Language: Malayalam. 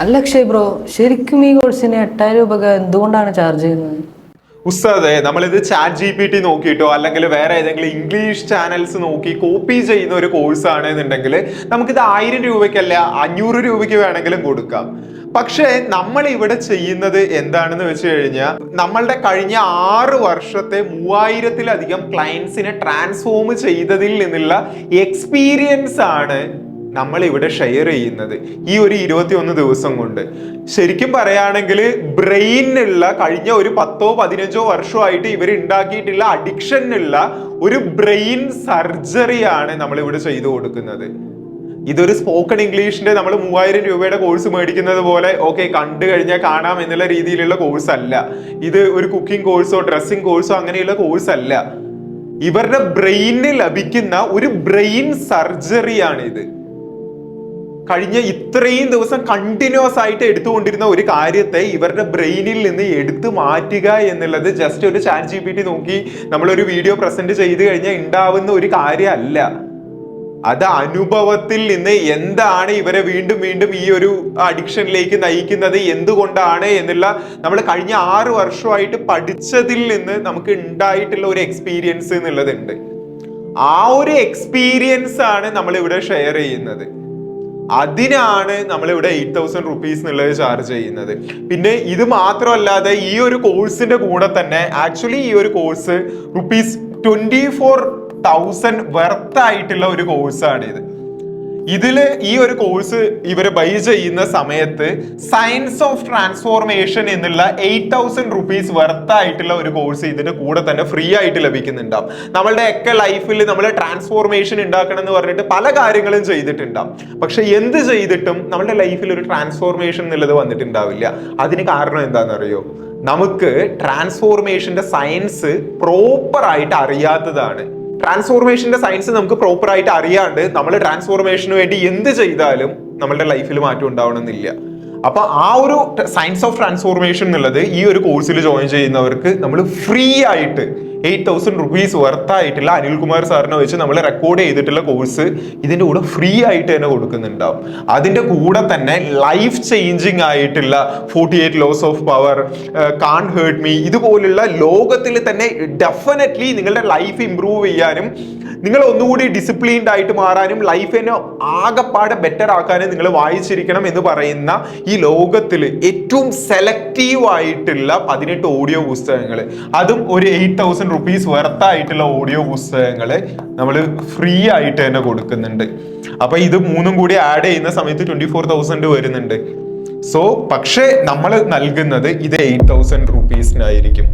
അല്ല അക്ഷയ് ബ്രോ ശരിക്കും ഈ കോഴ്സിന് എട്ടായിരം രൂപ എന്തുകൊണ്ടാണ് ചാർജ് ചെയ്യുന്നത്? ഉസ്താദെ നമ്മളിത് ചാറ്റ് ജി പി ടി നോക്കിയിട്ടോ അല്ലെങ്കിൽ വേറെ ഏതെങ്കിലും ഇംഗ്ലീഷ് ചാനൽസ് നോക്കി കോപ്പി ചെയ്യുന്ന ഒരു കോഴ്സ് ആണെന്നുണ്ടെങ്കിൽ നമുക്കിത് ആയിരം രൂപയ്ക്കല്ല അഞ്ഞൂറ് രൂപയ്ക്ക് വേണമെങ്കിലും കൊടുക്കാം. പക്ഷേ നമ്മൾ ഇവിടെ ചെയ്യുന്നത് എന്താണെന്ന് വെച്ച് കഴിഞ്ഞാൽ നമ്മളുടെ കഴിഞ്ഞ ആറ് വർഷത്തെ മൂവായിരത്തിലധികം ക്ലയൻസിനെ ട്രാൻസ്ഫോം ചെയ്തതിൽ നിന്നുള്ള എക്സ്പീരിയൻസ് ആണ് നമ്മൾ ഇവിടെ ഷെയർ ചെയ്യുന്നത് ഈ ഒരു ഇരുപത്തിയൊന്ന് ദിവസം കൊണ്ട്. ശരിക്കും പറയുകയാണെങ്കിൽ ബ്രെയിനുള്ള കഴിഞ്ഞ ഒരു പത്തോ പതിനഞ്ചോ വർഷമായിട്ട് ഇവർ ഉണ്ടാക്കിയിട്ടുള്ള അഡിക്ഷനുള്ള ഒരു ബ്രെയിൻ സർജറിയാണ് നമ്മൾ ഇവിടെ ചെയ്തു കൊടുക്കുന്നത്. ഇതൊരു സ്പോക്കൺ ഇംഗ്ലീഷിന്റെ നമ്മൾ മൂവായിരം രൂപയുടെ കോഴ്സ് മേടിക്കുന്നത് പോലെ ഓക്കെ കണ്ടു കഴിഞ്ഞാൽ കാണാം എന്നുള്ള രീതിയിലുള്ള കോഴ്സ് അല്ല. ഇത് ഒരു കുക്കിംഗ് കോഴ്സോ ഡ്രസ്സിംഗ് കോഴ്സോ അങ്ങനെയുള്ള കോഴ്സ് അല്ല. ഇവരുടെ ബ്രെയിനിൽ ലഭിക്കുന്ന ഒരു ബ്രെയിൻ സർജറിയാണ് ഇത് കഴിഞ്ഞ ഇത്രയും ദിവസം കണ്ടിന്യൂസ് ആയിട്ട് എടുത്തുകൊണ്ടിരുന്ന ഒരു കാര്യത്തെ ഇവരുടെ ബ്രെയിനിൽ നിന്ന് എടുത്തു മാറ്റുക എന്നുള്ളത് ജസ്റ്റ് ഒരു ചാറ്റ് ജി പി ടി നോക്കി നമ്മളൊരു വീഡിയോ പ്രസന്റ് ചെയ്ത് കഴിഞ്ഞാൽ ഉണ്ടാവുന്ന ഒരു കാര്യമല്ല അത് അനുഭവത്തിൽ നിന്ന് എന്താണ് ഇവരെ വീണ്ടും വീണ്ടും ഈ ഒരു അഡിക്ഷനിലേക്ക് നയിക്കുന്നത് എന്തുകൊണ്ടാണ് എന്നുള്ള നമ്മൾ കഴിഞ്ഞ ആറ് വർഷമായിട്ട് പഠിച്ചതിൽ നിന്ന് നമുക്ക് ഉണ്ടായിട്ടുള്ള ഒരു എക്സ്പീരിയൻസ് എന്നുള്ളതുണ്ട് ആ ഒരു എക്സ്പീരിയൻസ് ആണ് നമ്മൾ ഇവിടെ ഷെയർ ചെയ്യുന്നത്. അതിനാണ് നമ്മളിവിടെ എയ്റ്റ് തൗസൻഡ് റുപ്പീസ് എന്നുള്ളത് ചാർജ് ചെയ്യുന്നത്. പിന്നെ ഇത് മാത്രമല്ലാതെ ഈ ഒരു കോഴ്സിന്റെ കൂടെ തന്നെ ആക്ച്വലി ഈ ഒരു course rupees twenty four thousand worth ആയിട്ടുള്ള ഒരു കോഴ്സാണ് ഇത് ഇതിൽ ഈ ഒരു കോഴ്സ് ഇവർ ബൈ ചെയ്യുന്ന സമയത്ത് സയൻസ് ഓഫ് ട്രാൻസ്ഫോർമേഷൻ എന്നുള്ള എയ്റ്റ് തൗസൻഡ് റുപ്പീസ് വെർത്ത് ആയിട്ടുള്ള ഒരു കോഴ്സ് ഇതിന്റെ കൂടെ തന്നെ ഫ്രീ ആയിട്ട് ലഭിക്കുന്നുണ്ടാവും. നമ്മളുടെ ഒക്കെ ലൈഫിൽ നമ്മൾ ട്രാൻസ്ഫോർമേഷൻ ഉണ്ടാക്കണം എന്ന് പറഞ്ഞിട്ട് പല കാര്യങ്ങളും ചെയ്തിട്ടുണ്ടാവും. പക്ഷെ എന്ത് ചെയ്തിട്ടും നമ്മുടെ ലൈഫിൽ ഒരു ട്രാൻസ്ഫോർമേഷൻ എന്നുള്ളത് വന്നിട്ടുണ്ടാവില്ല. അതിന് കാരണം എന്താണെന്നറിയോ? നമുക്ക് ട്രാൻസ്ഫോർമേഷന്റെ സയൻസ് പ്രോപ്പർ ആയിട്ട് അറിയാത്തതാണ്. ട്രാൻസ്ഫോർമേഷന്റെ സയൻസ് നമുക്ക് പ്രോപ്പർ ആയിട്ട് അറിയാണ്ട് നമ്മൾ ട്രാൻസ്ഫോർമേഷന് വേണ്ടി എന്ത് ചെയ്താലും നമ്മളുടെ ലൈഫിൽ മാറ്റം ഉണ്ടാവണമെന്നില്ല. അപ്പൊ ആ ഒരു സയൻസ് ഓഫ് ട്രാൻസ്ഫോർമേഷൻ എന്നുള്ളത് ഈ ഒരു കോഴ്സിൽ ജോയിൻ ചെയ്യുന്നവർക്ക് നമ്മൾ ഫ്രീ ആയിട്ട് എയ്റ്റ് തൗസൻഡ് റുപ്പീസ് വർത്തായിട്ടുള്ള അനിൽകുമാർ സാറിനെ വെച്ച് നമ്മൾ റെക്കോർഡ് ചെയ്തിട്ടുള്ള കോഴ്സ് ഇതിന്റെ കൂടെ ഫ്രീ ആയിട്ട് തന്നെ കൊടുക്കുന്നുണ്ടാവും. അതിന്റെ കൂടെ തന്നെ ലൈഫ് ചേഞ്ചിങ് ആയിട്ടുള്ള forty eight laws of power can't hurt me ഇതുപോലുള്ള ലോകത്തിൽ തന്നെ ഡെഫിനറ്റ്ലി നിങ്ങളുടെ ലൈഫ് ഇമ്പ്രൂവ് ചെയ്യാനും നിങ്ങൾ ഒന്നുകൂടി ഡിസിപ്ലിൻഡ് ആയിട്ട് മാറാനും ലൈഫിനെ ആകെപ്പാടെ ബെറ്റർ ആക്കാനും നിങ്ങൾ വായിച്ചിരിക്കണം എന്ന് പറയുന്ന ഈ ലോകത്തിൽ ഏറ്റവും സെലക്റ്റീവ് ആയിട്ടുള്ള പതിനെട്ട് ഓഡിയോ പുസ്തകങ്ങൾ. അതും ഒരു എയ്റ്റ് തൗസൻഡ് റുപ്പീസ് വെർത്തായിട്ടുള്ള ഓഡിയോ പുസ്തകങ്ങൾ നമ്മൾ ഫ്രീ ആയിട്ട് തന്നെ കൊടുക്കുന്നുണ്ട്. അപ്പൊ ഇത് മൂന്നും കൂടി ആഡ് ചെയ്യുന്ന സമയത്ത് ട്വന്റി ഫോർ തൗസൻഡ് വരുന്നുണ്ട്. സോ പക്ഷേ നമ്മൾ നൽകുന്നത് ഇത് എയ്റ്റ് തൗസൻഡ് റുപ്പീസിനായിരിക്കും